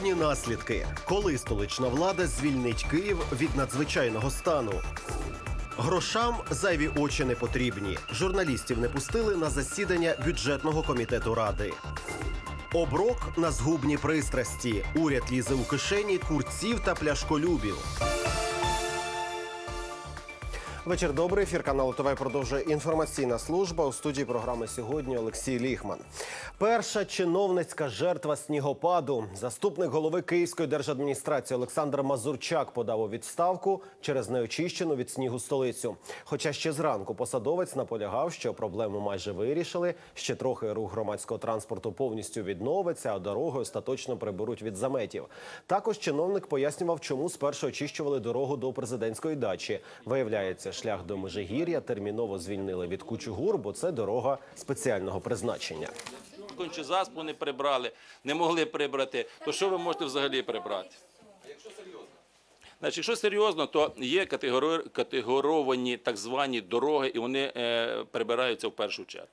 Природні наслідки. Коли столична влада звільнить Київ від надзвичайного стану. Грошам зайві очі не потрібні. Журналістів не пустили на засідання бюджетного комітету ради. Оброк на згубні пристрасті. Уряд лізе у кишені курців та пляшколюбів. Вечір добрий. Ефір каналу ТВ продовжує інформаційна служба. У студії програми сьогодні Олексій Ліхман. Перша чиновницька жертва снігопаду. Заступник голови Київської держадміністрації Олександр Мазурчак подав у відставку через неочищену від снігу столицю. Хоча ще зранку посадовець наполягав, що проблему майже вирішили. Ще трохи рух громадського транспорту повністю відновиться, а дороги остаточно приберуть від заметів. Також чиновник пояснював, чому спершу очищували дорогу до президентської дачі. Виявляється, шлях до Межигір'я терміново звільнили від кучугур, бо це дорога спеціального призначення. конче заспу не прибрали, не могли прибрати, то що ви можете взагалі прибрати? Значить, якщо серйозно, то є категоровані так звані дороги, і вони е, прибираються в першу чергу.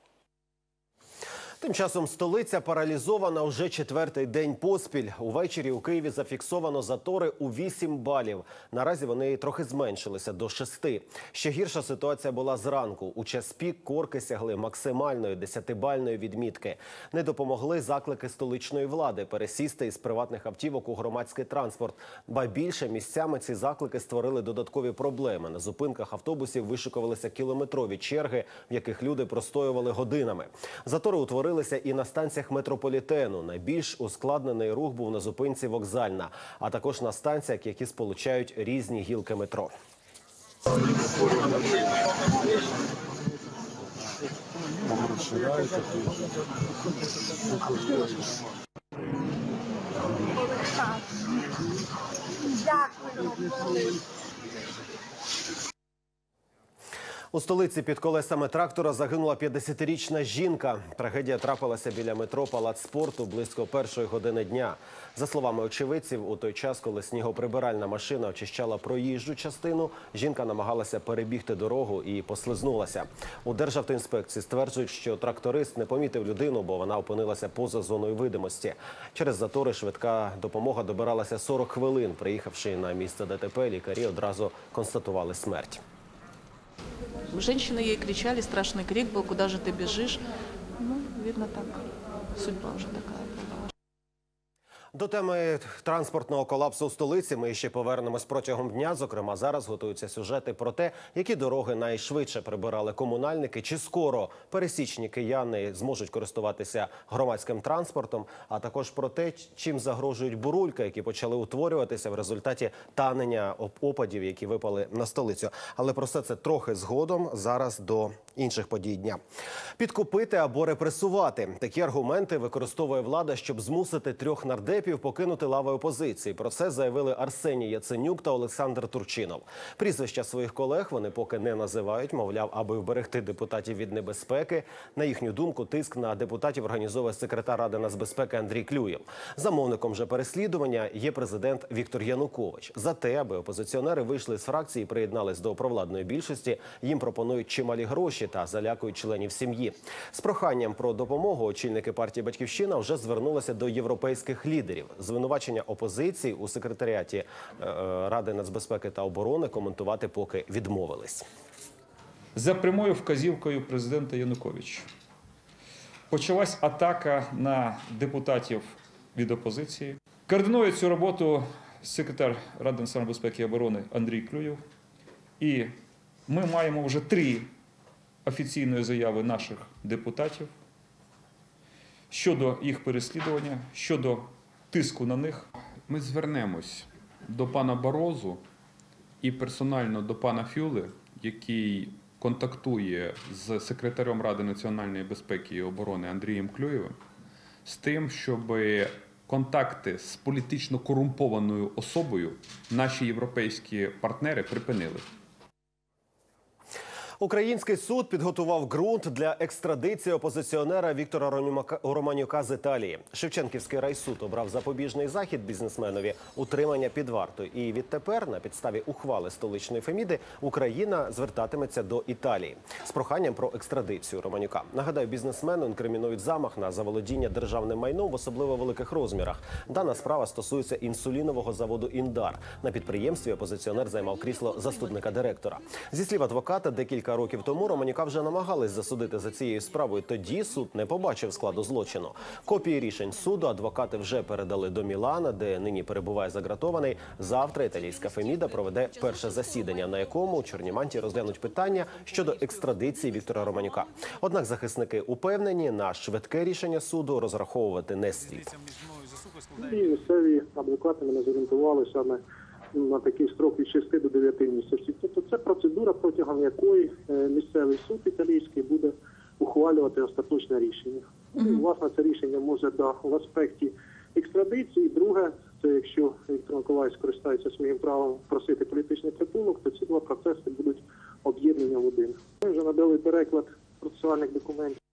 Тим часом столиця паралізована вже четвертий день поспіль. Увечері у Києві зафіксовано затори у 8 балів. Наразі вони трохи зменшилися до 6. Ще гірша ситуація була зранку. У час пік корки сягли максимальної 10-бальної відмітки. Не допомогли заклики столичної влади пересісти із приватних автівок у громадський транспорт. Ба більше місцями ці заклики створили додаткові проблеми. На зупинках автобусів вишикувалися кілометрові черги, в яких люди простоювали годинами. Затори утворилися і на станціях метрополітену. Найбільш ускладнений рух був на зупинці вокзальна, а також на станціях, які сполучають різні гілки метро. У столиці під колесами трактора загинула 50-річна жінка. Трагедія трапилася біля метро Палац спорту близько першої години дня. За словами очевидців, у той час, коли снігоприбиральна машина очищала проїжджу частину, жінка намагалася перебігти дорогу і послизнулася. У Державтоінспекції стверджують, що тракторист не помітив людину, бо вона опинилася поза зоною видимості. Через затори швидка допомога добиралася 40 хвилин. Приїхавши на місце ДТП, лікарі одразу констатували смерть. Женщины ей кричали, страшный крик был, куда же ты бежишь? Ну, видно так, судьба уже такая была. До теми транспортного колапсу у столиці ми ще повернемось протягом дня. Зокрема, зараз готуються сюжети про те, які дороги найшвидше прибирали комунальники, чи скоро пересічні кияни зможуть користуватися громадським транспортом, а також про те, чим загрожують бурульки, які почали утворюватися в результаті танення опадів, які випали на столицю. Але про все це трохи згодом. Зараз до інших подій дня. Підкупити або репресувати такі аргументи використовує влада, щоб змусити трьох нардепів покинути лави опозиції. Про це заявили Арсеній Яценюк та Олександр Турчинов. Прізвища своїх колег вони поки не називають, мовляв, аби вберегти депутатів від небезпеки. На їхню думку, тиск на депутатів організовує секретар ради нацбезпеки Андрій Клюєв. Замовником же переслідування є президент Віктор Янукович. За те, аби опозиціонери вийшли з фракції і приєднались до провладної більшості, їм пропонують чималі гроші та залякують членів сім'ї. З проханням про допомогу очільники партії Батьківщина вже звернулися до європейських лідерів. Звинувачення опозиції у секретаріаті е, Ради нацбезпеки та оборони коментувати поки відмовились. За прямою вказівкою президента Януковича почалась атака на депутатів від опозиції. Координує цю роботу секретар Ради національної безпеки і оборони Андрій Клюєв. І ми маємо вже три офіційної заяви наших депутатів щодо їх переслідування, щодо тиску на них. Ми звернемось до пана Борозу і персонально до пана Фюли, який контактує з секретарем Ради національної безпеки і оборони Андрієм Клюєвим, з тим, щоб контакти з політично корумпованою особою наші європейські партнери припинили. Український суд підготував ґрунт для екстрадиції опозиціонера Віктора Романюка- з Італії. Шевченківський райсуд обрав запобіжний захід бізнесменові утримання під вартою. І відтепер, на підставі ухвали столичної Феміди, Україна звертатиметься до Італії з проханням про екстрадицію Романюка. Нагадаю, бізнесмену інкримінують замах на заволодіння державним майном в особливо великих розмірах. Дана справа стосується інсулінового заводу Індар. На підприємстві опозиціонер займав крісло заступника директора. Зі слів адвоката, декілька років тому Романюка вже намагались засудити за цією справою. Тоді суд не побачив складу злочину. Копії рішень суду адвокати вже передали до Мілана, де нині перебуває загратований. Завтра італійська Феміда проведе перше засідання, на якому Чорніманті розглянуть питання щодо екстрадиції Віктора Романюка. Однак захисники упевнені, на швидке рішення суду розраховувати не слід. І місцеві адвокати мене зорієнтували саме на такий строк від 6 до 9 місяців. Тобто це процедура, протягом якої е, місцевий суд італійський буде ухвалювати остаточне рішення. Ну, і, власне, це рішення може да, в аспекті екстрадиції. Друге, це якщо Віктор Миколаївич скористається своїм правом просити політичний притулок, то ці два процеси будуть об'єднані в один. Ми вже надали переклад процесуальних документів.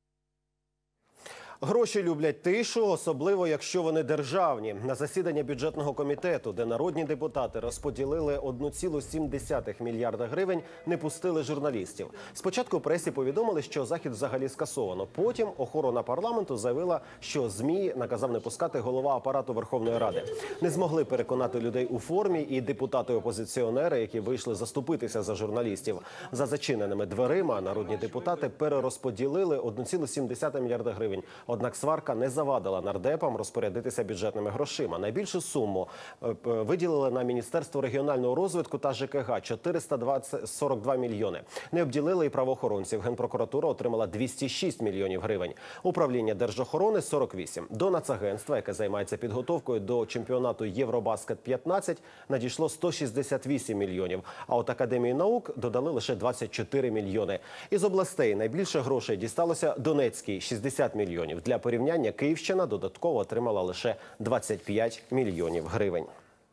Гроші люблять тишу, особливо якщо вони державні. На засідання бюджетного комітету, де народні депутати розподілили 1,7 мільярда гривень, не пустили журналістів. Спочатку пресі повідомили, що захід взагалі скасовано. Потім охорона парламенту заявила, що змі наказав не пускати голова апарату Верховної Ради. Не змогли переконати людей у формі і депутати-опозиціонери, які вийшли заступитися за журналістів. За зачиненими дверима народні депутати перерозподілили 1,7 мільярда гривень. Однак сварка не завадила нардепам розпорядитися бюджетними грошима. Найбільшу суму е, виділили на міністерство регіонального розвитку та ЖКГ 442 мільйони. Не обділили і правоохоронців. Генпрокуратура отримала 206 мільйонів гривень. Управління держохорони 48. До нацагентства, яке займається підготовкою до чемпіонату Євробаскет 15 надійшло 168 мільйонів. А от академії наук додали лише 24 мільйони. Із областей найбільше грошей дісталося Донецькій 60 мільйонів Для порівняння Київщина додатково отримала лише 25 мільйонів гривень.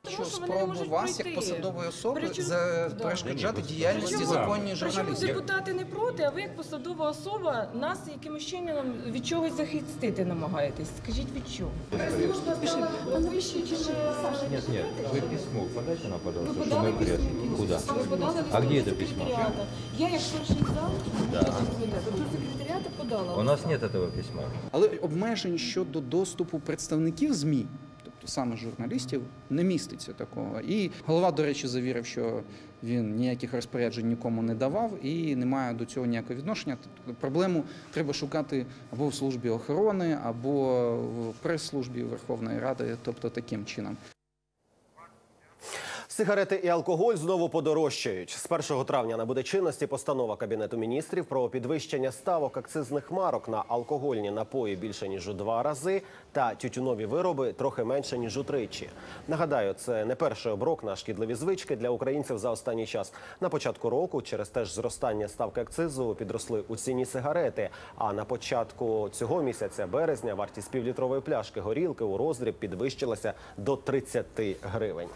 що що вони не спробу можуть вас як пройти. посадової особи Причому- за Да. перешкоджати діяльності Причому- законній Причому журналістів. депутати не проти, а ви як посадова особа нас якимось чином від чогось захистити намагаєтесь. Скажіть від чого? Служба стала вищою, чи Саша? Нет, нет, вы письмо подайте нам, Ви пожалуйста, что подали мы пресс. письмо? Куда? Ви подали А лист где до это письмо? секретаріата. Я як перший зал, Да. до секретаріата подала. У нас нет этого письма. Але обмежень щодо доступу представників ЗМІ, тобто саме журналістів, не міститься такого. І голова, до речі, завірив, що він ніяких розпоряджень нікому не давав і не має до цього ніякого відношення. Тобто проблему треба шукати або в службі охорони, або в прес-службі Верховної Ради, тобто таким чином. Сигарети і алкоголь знову подорожчають. З 1 травня набуде чинності постанова Кабінету міністрів про підвищення ставок акцизних марок на алкогольні напої більше ніж у два рази, та тютюнові вироби трохи менше ніж утричі. Нагадаю, це не перший оброк на шкідливі звички для українців за останній час. На початку року через теж зростання ставки акцизу підросли у ціні сигарети. А на початку цього місяця березня вартість півлітрової пляшки горілки у роздріб підвищилася до 30 гривень.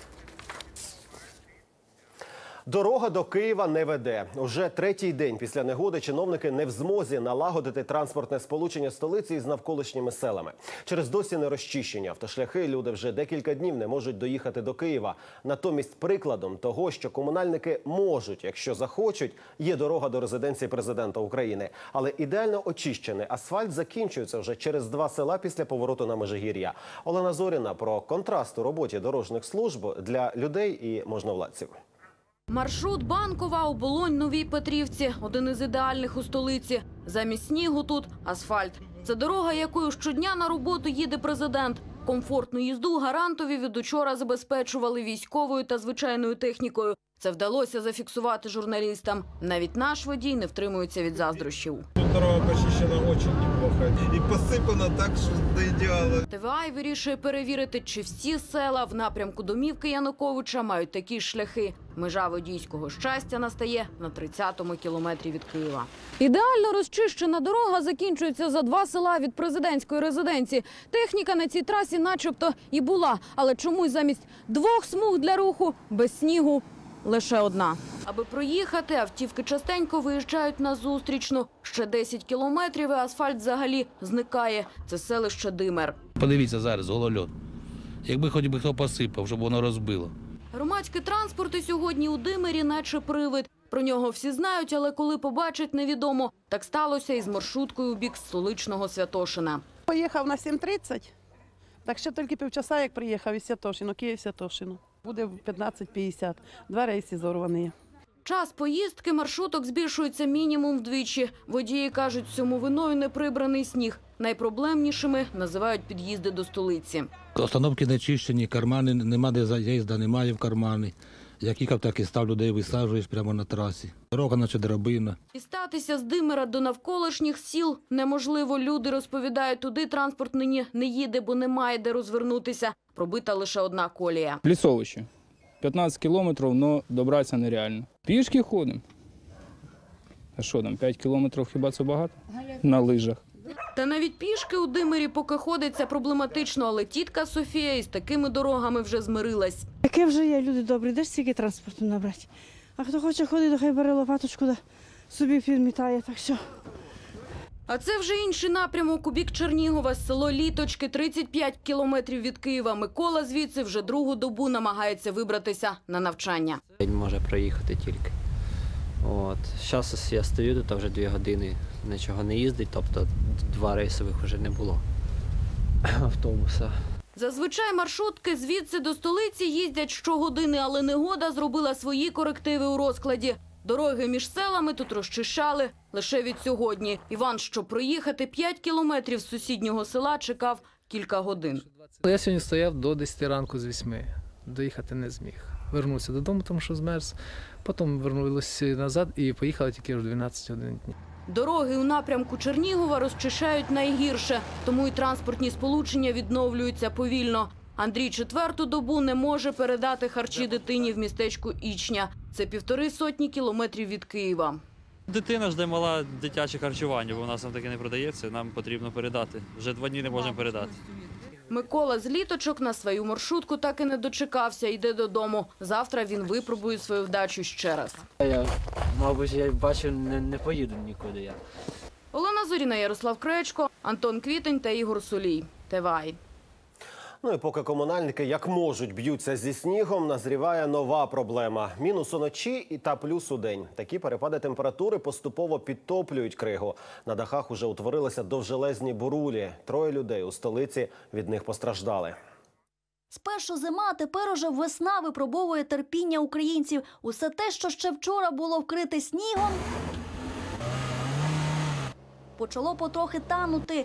Дорога до Києва не веде. Уже третій день після негоди чиновники не в змозі налагодити транспортне сполучення столиці із навколишніми селами. Через досі не розчищені автошляхи люди вже декілька днів не можуть доїхати до Києва. Натомість прикладом того, що комунальники можуть, якщо захочуть, є дорога до резиденції президента України. Але ідеально очищений асфальт закінчується вже через два села після повороту на Межигір'я. Олена Зоріна про контраст у роботі дорожніх служб для людей і можновладців. Маршрут Банкова, Оболонь, Новій Петрівці – один із ідеальних у столиці. Замість снігу тут – асфальт. Це дорога, якою щодня на роботу їде президент. Комфортну їзду гарантові від учора забезпечували військовою та звичайною технікою. Це вдалося зафіксувати журналістам. Навіть наш водій не втримується від заздрощів. Дорога почищена очень неплохо. И посыпана так, что до идеала. ТВА вирішує перевірити, чи всі села в напрямку домівки Януковича мають такі шляхи. Межа водійського щастя настає на 30-му кілометрі від Києва. Ідеально розчищена дорога закінчується за два села від президентської резиденції. Техніка на цій трасі, начебто, і була, але чомусь замість двох смуг для руху без снігу лише одна. Аби проїхати, автівки частенько виїжджають на зустрічну. Ще 10 кілометрів і асфальт взагалі зникає. Це селище Димер. Подивіться зараз, голольот. Якби хоч би хто посипав, щоб воно розбило. Громадський транспорт і сьогодні у Димирі наче привид. Про нього всі знають, але коли побачать, невідомо. Так сталося і з маршруткою у бік столичного Святошина. Поїхав на 7.30, так ще тільки півчаса, як приїхав із Святошино, Київ Святошино. Буде в 15.50. Два рейси зорвані. Час поїздки маршруток збільшується мінімум вдвічі. Водії кажуть, цьому виною неприбраний сніг. Найпроблемнішими називають під'їзди до столиці. Остановки не чищені, кармани нема де заїзда, немає в кармани. Як їхав, так і став людей висаджуєш прямо на трасі. Дорога, наче драбина. Дістатися з Димира до навколишніх сіл неможливо. Люди розповідають, туди транспорт нині не їде, бо немає де розвернутися. Пробита лише одна колія. Лісовище. 15 кілометрів, але добратися нереально. Пішки ходимо. А що там, 5 кілометрів хіба це багато? На лижах. Та навіть пішки у Димирі поки ходиться проблематично, але тітка Софія із такими дорогами вже змирилась. Яке вже є, люди добрі, де ж стільки транспорту набрати? А хто хоче ходити, то хай бере лопаточку, да собі підмітає, так що. А це вже інший напрямок у бік Чернігова, село Літочки, 35 кілометрів від Києва. Микола звідси вже другу добу намагається вибратися на навчання. День може проїхати тільки. От. Зараз я стою тут, вже дві години нічого не їздить, тобто два рейсових вже не було автобуса. Зазвичай маршрутки звідси до столиці їздять щогодини, але негода зробила свої корективи у розкладі. Дороги між селами тут розчищали лише від сьогодні. Іван, щоб проїхати 5 кілометрів з сусіднього села, чекав кілька годин. Я сьогодні стояв до 10 ранку з 8. Доїхати не зміг. Вернувся додому, тому що змерз. Потім вернулися назад і поїхали тільки в 12 годин. Дороги у напрямку Чернігова розчищають найгірше, тому і транспортні сполучення відновлюються повільно. Андрій четверту добу не може передати харчі дитині в містечку Ічня. Це півтори сотні кілометрів від Києва. Дитина жде мала дитяче харчування, бо у нас там таке не продається. Нам потрібно передати. Вже два дні не можемо передати. Микола з літочок на свою маршрутку так і не дочекався. Йде додому. Завтра він випробує свою вдачу ще раз. Я, мабуть, я бачу, не, не поїду нікуди я. Олена Зоріна, Ярослав Кречко, Антон Квітень та Ігор Сулій. ТВАЙ. Ну і поки комунальники як можуть б'ються зі снігом, назріває нова проблема: мінус уночі і та плюс у день. Такі перепади температури поступово підтоплюють кригу. На дахах уже утворилися довжелезні бурулі. Троє людей у столиці від них постраждали. Спершу зима, а тепер уже весна випробовує терпіння українців. Усе те, що ще вчора було вкрите снігом, почало потрохи танути.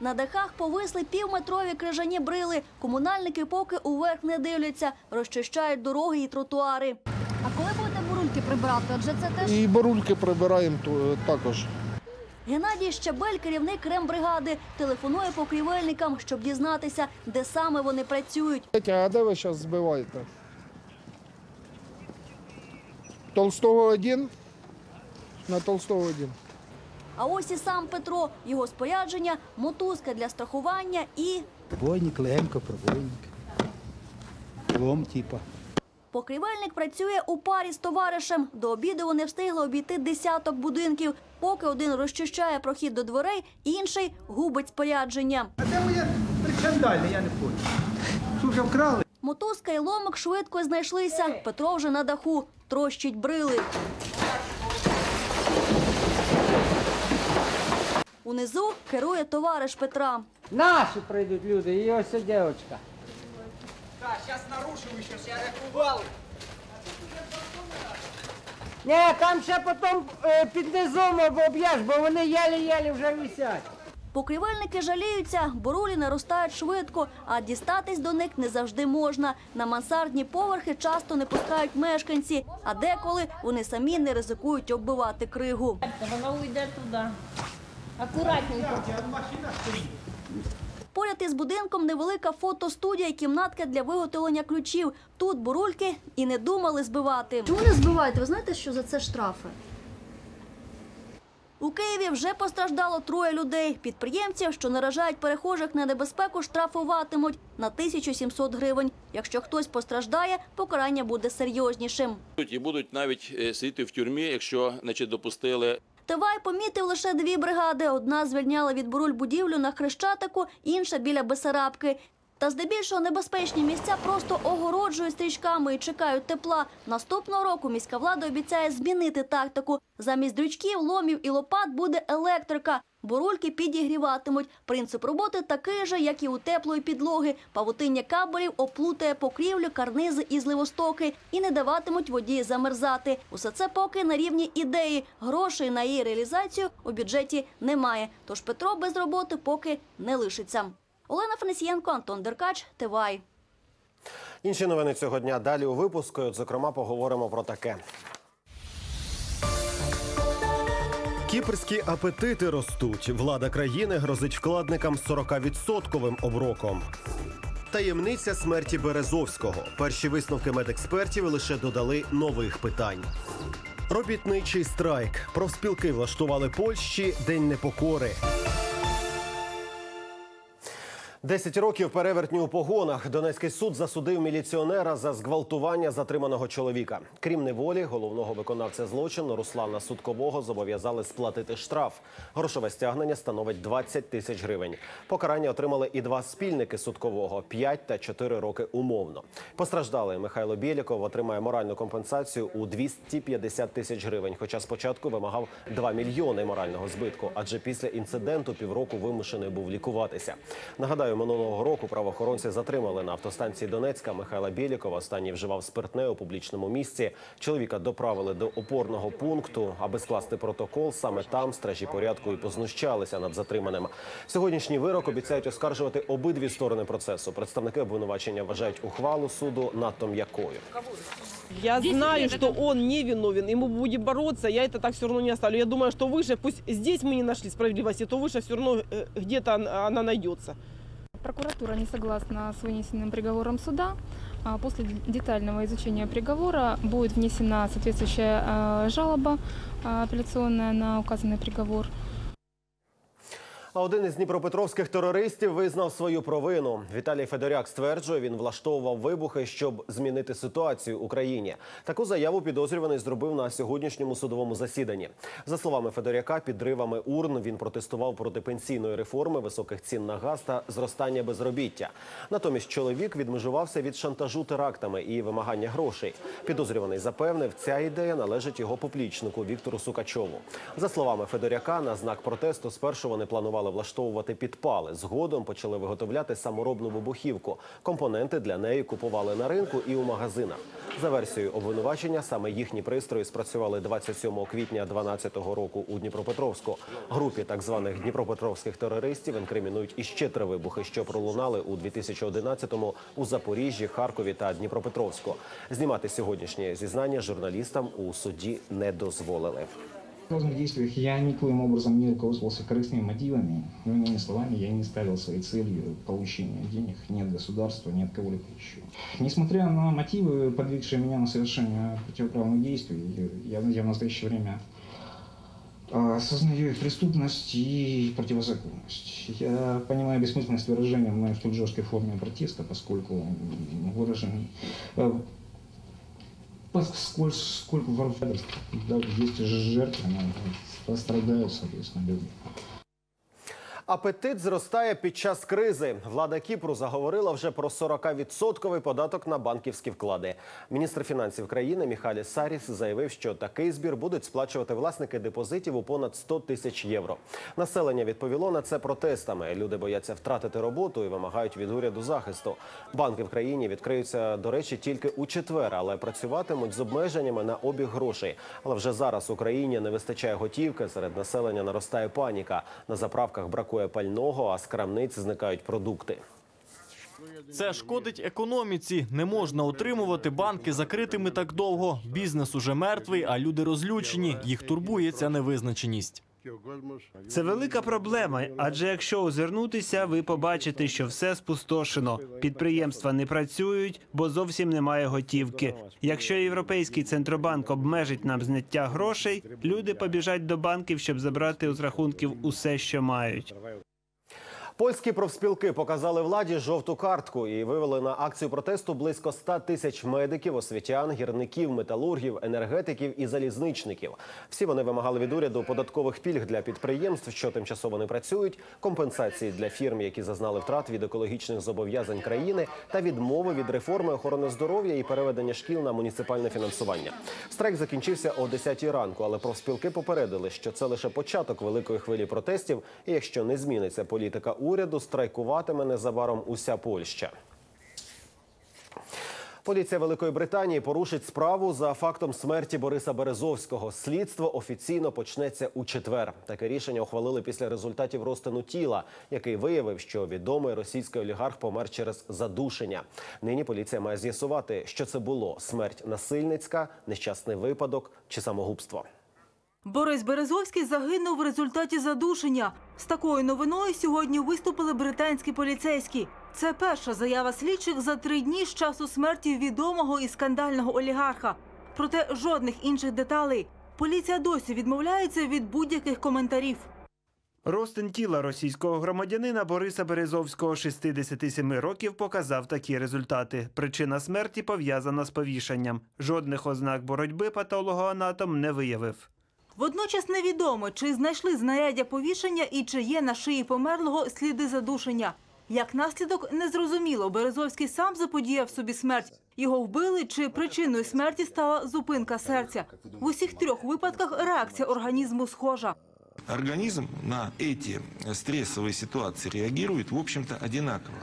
На дахах повисли півметрові крижані брили. Комунальники поки уверх не дивляться, розчищають дороги і тротуари. А коли будете бурульки прибирати? Адже це теж І борульки прибираємо також. Геннадій Щабель, керівник рембригади, телефонує покрівельникам, щоб дізнатися, де саме вони працюють. А де ви зараз збиваєте? Толстого один? На Толстого один. А ось і сам Петро, його спорядження, мотузка для страхування і Пробойник, легенько, пробойник. Лом, типа. покрівельник працює у парі з товаришем. До обіду вони встигли обійти десяток будинків. Поки один розчищає прохід до дверей, інший губить спорядження. А де моє причандальне, я не понял. Що вже вкрали? Мотузка і ломик швидко знайшлися. Петро вже на даху, трощить брили. Унизу керує товариш Петра. Наші прийдуть люди, і ось ця дівчинка. Так, зараз нарушив, щось я рахував. Ні, там ще потім е, під низом об'єш, бо вони єлі-єлі вже висять. Покрівельники жаліються, борулі наростають швидко, а дістатись до них не завжди можна. На мансардні поверхи часто не пускають мешканці, а деколи вони самі не ризикують оббивати кригу. Вона уйде туди. Акуратненько. Поряд із будинком невелика фотостудія і кімнатка для виготовлення ключів. Тут бурульки і не думали збивати. Чому не збиваєте? Ви знаєте, що за це штрафи? У Києві вже постраждало троє людей. Підприємців, що наражають перехожих на небезпеку, штрафуватимуть на 1700 гривень. Якщо хтось постраждає, покарання буде серйознішим. І будуть навіть е, сидіти в тюрмі, якщо значить, допустили Тивай помітив лише дві бригади. Одна звільняла від буруль будівлю на Хрещатику, інша біля Бесарабки. Та здебільшого небезпечні місця просто огороджують стрічками і чекають тепла. Наступного року міська влада обіцяє змінити тактику. Замість дрючків, ломів і лопат буде електрика. Бурульки підігріватимуть. Принцип роботи такий же, як і у теплої підлоги. Павутиння кабелів оплутає покрівлю, карнизи і зливостоки і не даватимуть воді замерзати. Усе це поки на рівні ідеї. Грошей на її реалізацію у бюджеті немає. Тож Петро без роботи поки не лишиться. Олена Фанесієнко, Антон Деркач, Тивай. Інші новини цього дня далі у випуску. От, Зокрема, поговоримо про таке. Кіпрські апетити ростуть. Влада країни грозить вкладникам 40-відсотковим оброком. Таємниця смерті Березовського. Перші висновки медекспертів лише додали нових питань. Робітничий страйк. Профспілки влаштували Польщі День непокори. Десять років перевертні у погонах. Донецький суд засудив міліціонера за зґвалтування затриманого чоловіка. Крім неволі, головного виконавця злочину Руслана Судкового зобов'язали сплатити штраф. Грошове стягнення становить 20 тисяч гривень. Покарання отримали і два спільники Судкового 5 та 4 роки умовно. Постраждалий Михайло Біліков отримає моральну компенсацію у 250 тисяч гривень. Хоча спочатку вимагав 2 мільйони морального збитку, адже після інциденту півроку вимушений був лікуватися. Нагадаю, минулого року правоохоронці затримали на автостанції Донецька Михайла Білікова. Останній вживав спиртне у публічному місці. Чоловіка доправили до опорного пункту, аби скласти протокол. Саме там стражі порядку і познущалися над затриманим. Сьогоднішній вирок обіцяють оскаржувати обидві сторони процесу. Представники обвинувачення вважають ухвалу суду надто м'якою. Я знаю, что он не виновен, и мы будем бороться, я это так все равно не оставлю. Я думаю, что выше, пусть здесь мы не нашли справедливости, то выше все равно э, где-то он- она найдется. Прокуратура не согласна с вынесенным приговором суда. А После детального изучения приговора будет внесена соответствующая э, жалоба э, апелляционная на указанный приговор. Один із дніпропетровських терористів визнав свою провину. Віталій Федоряк стверджує, він влаштовував вибухи, щоб змінити ситуацію в Україні. Таку заяву підозрюваний зробив на сьогоднішньому судовому засіданні. За словами Федоряка, підривами урн він протестував проти пенсійної реформи, високих цін на газ та зростання безробіття. Натомість чоловік відмежувався від шантажу терактами і вимагання грошей. Підозрюваний запевнив, ця ідея належить його поплічнику Віктору Сукачову. За словами Федоряка, на знак протесту спершу вони планували влаштовувати підпали. Згодом почали виготовляти саморобну вибухівку. Компоненти для неї купували на ринку і у магазинах. За версією обвинувачення, саме їхні пристрої спрацювали 27 квітня 2012 року у Дніпропетровську. Групі так званих дніпропетровських терористів інкримінують іще три вибухи, що пролунали у 2011-му у Запоріжжі, Харкові та Дніпропетровську. Знімати сьогоднішнє зізнання журналістам у суді не дозволили. В разных действиях я никоим образом не руководствовался корыстными мотивами, иными словами, я не ставил своей целью получения денег ни от государства, ни от кого-либо еще. Несмотря на мотивы, подвигшие меня на совершение противоправных действий, я, я в настоящее время а, осознаю их преступность и противозаконность. Я понимаю бессмысленность выражения мной в жесткой форме протеста, поскольку выражен Поскольку сколько варварств, да, есть жертвы, пострадают, соответственно, люди. Апетит зростає під час кризи. Влада Кіпру заговорила вже про 40-відсотковий податок на банківські вклади. Міністр фінансів країни Міхалі Саріс заявив, що такий збір будуть сплачувати власники депозитів у понад 100 тисяч євро. Населення відповіло на це протестами. Люди бояться втратити роботу і вимагають від уряду захисту. Банки в країні відкриються, до речі, тільки у четвер, але працюватимуть з обмеженнями на обіг грошей. Але вже зараз Україні не вистачає готівки. Серед населення наростає паніка. На заправках бракує пального, а з крамниць зникають продукти. Це шкодить економіці. Не можна утримувати банки закритими так довго. Бізнес уже мертвий, а люди розлючені. Їх турбує ця невизначеність. Це велика проблема, адже якщо озирнутися, ви побачите, що все спустошено. Підприємства не працюють, бо зовсім немає готівки. Якщо європейський центробанк обмежить нам зняття грошей, люди побіжать до банків, щоб забрати з рахунків усе, що мають. Польські профспілки показали владі жовту картку і вивели на акцію протесту близько 100 тисяч медиків, освітян, гірників, металургів, енергетиків і залізничників. Всі вони вимагали від уряду податкових пільг для підприємств, що тимчасово не працюють, компенсації для фірм, які зазнали втрат від екологічних зобов'язань країни, та відмови від реформи охорони здоров'я і переведення шкіл на муніципальне фінансування. Страйк закінчився о 10 ранку, але профспілки попередили, що це лише початок великої хвилі протестів. І якщо не зміниться політика уряду, страйкуватиме незабаром уся Польща. Поліція Великої Британії порушить справу за фактом смерті Бориса Березовського. Слідство офіційно почнеться у четвер. Таке рішення ухвалили після результатів розтину тіла, який виявив, що відомий російський олігарх помер через задушення. Нині поліція має з'ясувати, що це було: смерть насильницька, нещасний випадок чи самогубство. Борис Березовський загинув в результаті задушення. З такою новиною сьогодні виступили британські поліцейські. Це перша заява слідчих за три дні з часу смерті відомого і скандального олігарха. Проте жодних інших деталей. Поліція досі відмовляється від будь-яких коментарів. Ростин тіла російського громадянина Бориса Березовського, 67 років, показав такі результати. Причина смерті пов'язана з повішанням. Жодних ознак боротьби патологоанатом не виявив. Водночас невідомо, чи знайшли знаряддя повішення і чи є на шиї померлого сліди задушення. Як наслідок, незрозуміло, Березовський сам заподіяв собі смерть. Його вбили, чи причиною смерті стала зупинка серця. В усіх трьох випадках реакція організму схожа. Организм на эти стрессовые ситуации реагирует, в общем-то, одинаково.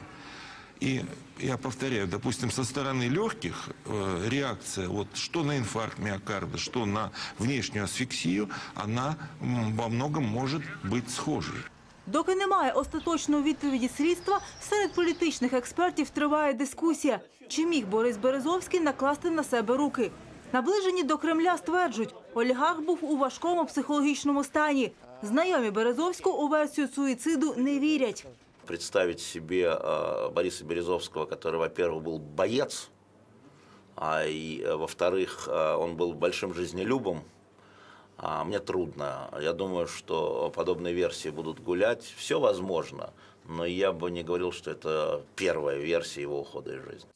И я повторяю, допустим, со стороны легких э, реакция, вот что на инфаркт миокарда, что на внешнюю асфиксию, она м, во многом может быть схожей. Доки немає остаточної відповіді слідства, серед політичних експертів триває дискусія, чи міг Борис Березовський накласти на себе руки. Наближені до Кремля стверджують, олігарх був у важкому психологічному стані. Знайомі Березовського у версію суїциду не вірять. Представить себе э, Бориса Березовского, который, во-первых, был боец, а и, э, во-вторых, э, он был большим жизнелюбом, а, мне трудно. Я думаю, что подобные версии будут гулять. Все возможно, но я бы не говорил, что это первая версия его ухода из жизни.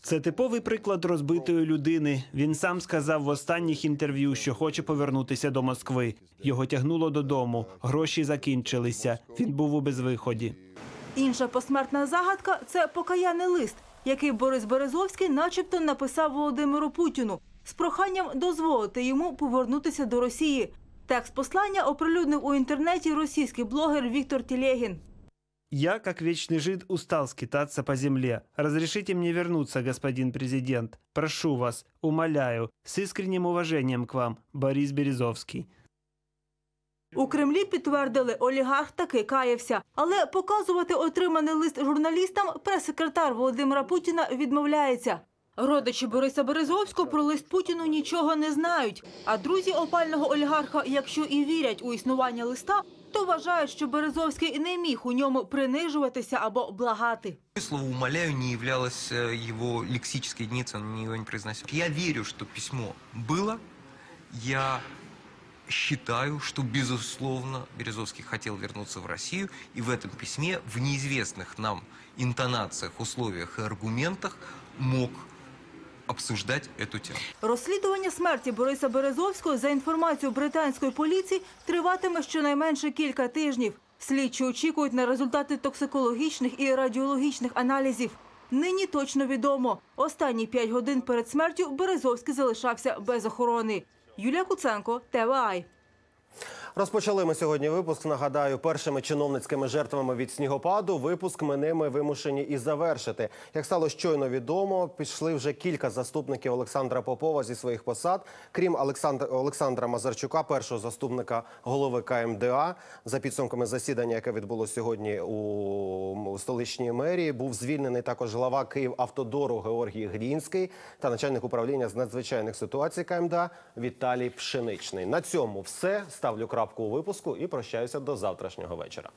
Це типовий приклад розбитої людини. Він сам сказав в останніх інтерв'ю, що хоче повернутися до Москви. Його тягнуло додому. Гроші закінчилися. Він був у безвиході. Інша посмертна загадка це покаяний лист, який Борис Березовський начебто написав Володимиру Путіну з проханням дозволити йому повернутися до Росії. Текст послання оприлюднив у інтернеті російський блогер Віктор Тілегін. Я, как вечный жид, устал скитаться по земле. Разрешите мне вернуться, господин президент. Прошу вас, умоляю, с искренним уважением к вам, Борис Березовский. У Кремлі підтвердили, олігарх таки каявся. Але показувати отриманий лист журналістам прес-секретар Володимира Путіна відмовляється. Родичі Бориса Березовського про лист Путіну нічого не знають. А друзі опального олігарха, якщо і вірять у існування листа, то вважають, що Березовський не міг у ньому принижуватися або благати. Слово «умоляю» не являлось э, его лексической единицей, он его не произносил. Я верю, что письмо было. Я считаю, что, безусловно, Березовский хотел вернуться в Россию, и в этом письме, в неизвестных нам интонациях, условиях и аргументах мог обсуждать эту тему. Розслідування смерті Бориса Березовського за інформацією британської поліції триватиме щонайменше кілька тижнів. Слідчі очікують на результати токсикологічних і радіологічних аналізів. Нині точно відомо. Останні п'ять годин перед смертю Березовський залишався без охорони. Юлія Куценко, ТВАЙ. Розпочали ми сьогодні випуск. Нагадаю, першими чиновницькими жертвами від снігопаду випуск ми ними вимушені і завершити. Як стало щойно відомо, пішли вже кілька заступників Олександра Попова зі своїх посад, крім Олександра Олександра Мазарчука, першого заступника голови КМДА. За підсумками засідання, яке відбулося сьогодні у столичній мерії. Був звільнений також глава Київавтодору Георгій Грінський та начальник управління з надзвичайних ситуацій КМДА Віталій Пшеничний. На цьому все ставлю крапку у випуску і прощаюся до завтрашнього вечора.